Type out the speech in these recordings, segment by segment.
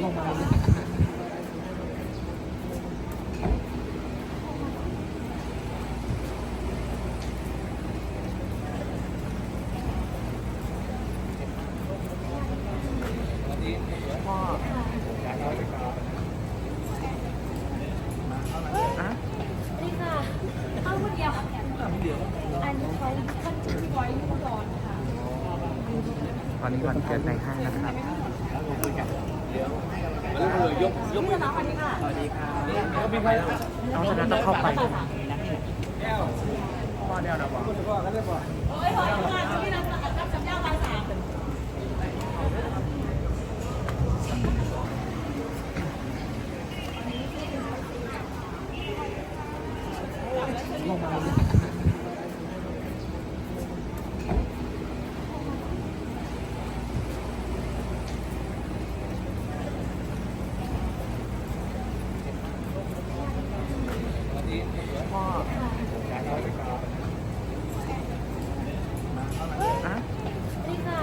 นี่ค่ะเข้าคนเดียวอันคอยคนชื่อไว้ยูดอนค่ะตอนนี้วันเกิดในห้างนะครับ ยกยกนี่น้องคนนี้ค่ะน้องจะต้องเข้าไปโอ้ยขอทำงานที่นั่นรับจำยาบายสามอ่ นี่ค่ะ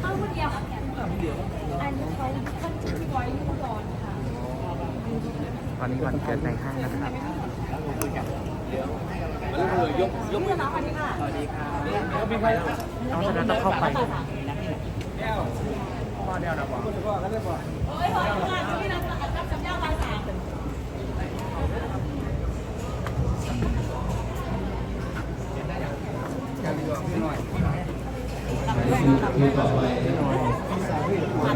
เข้าคนเดียวอันคอยคนชื่อไว้ยูดอนค่ะตอนนี้วันเกิดในห้างนะครับ ยกยกนี่น้องคนนี้ค่ะน้องจะต้องเข้าไป โอ้ยขอทำงานที่ ต่อไป